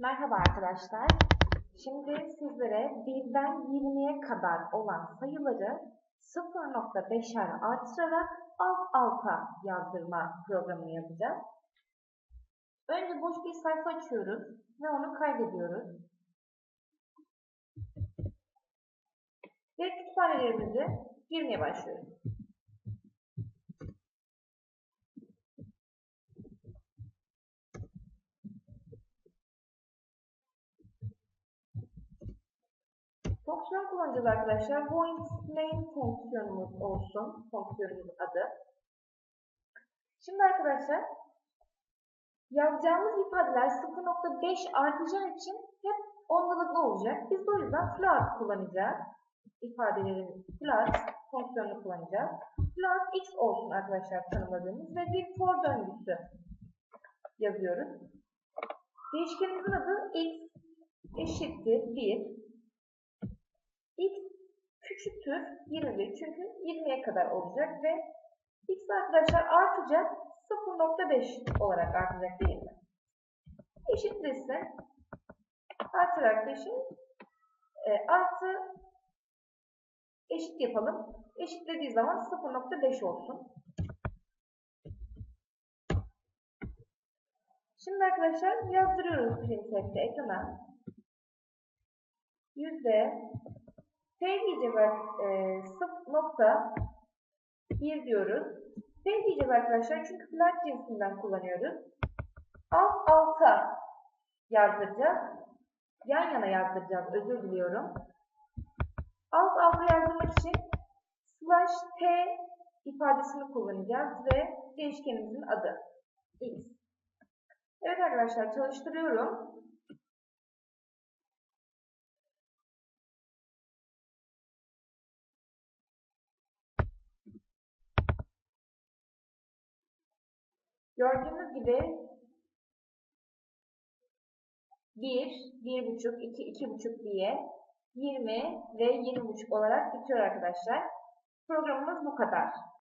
Merhaba arkadaşlar. Şimdi sizlere 1'den 20'ye kadar olan sayıları 0.5'er artırarak alt alta yazdırma programını yapacağız. Önce boş bir sayfa açıyoruz ve onu kaydediyoruz. Ve kütüphanelerimizi girmeye başlıyoruz. Fonksiyon kullanacağız arkadaşlar. Void main fonksiyonumuz olsun. Fonksiyonumuzun adı. Şimdi arkadaşlar yazacağımız ifadeler 0.5 artacağı için hep ondalıklı olacak. Biz o yüzden float kullanacağız. İfadelerin float fonksiyonunu kullanacağız. Float x olsun arkadaşlar tanımladığımız ve bir for döngüsü yazıyoruz. Değişkenimizin adı x eşittir 1 x küçüktür 21 çünkü 20'ye kadar olacak ve x arkadaşlar artacak 0.5 olarak artacak değil mi? Eşittirse artarak peşin e, artı eşit yapalım. Eşitlediği zaman 0.5 olsun. Şimdi arkadaşlar yazdırıyoruz printf'te ekrana. Yüzde F diyeceğiz e, nokta 1 diyoruz. Diyeceğiz arkadaşlar çünkü flat cinsinden kullanıyoruz. Alt alta yazdıracağız. Yan yana yazdıracağız. Özür diliyorum. Alt alta yazdırmak için slash t ifadesini kullanacağız ve değişkenimizin adı x. Evet arkadaşlar çalıştırıyorum. Gördüğünüz gibi 1, 1,5, 2, 2,5 diye 20 ve 20,5 olarak bitiyor arkadaşlar. Programımız bu kadar.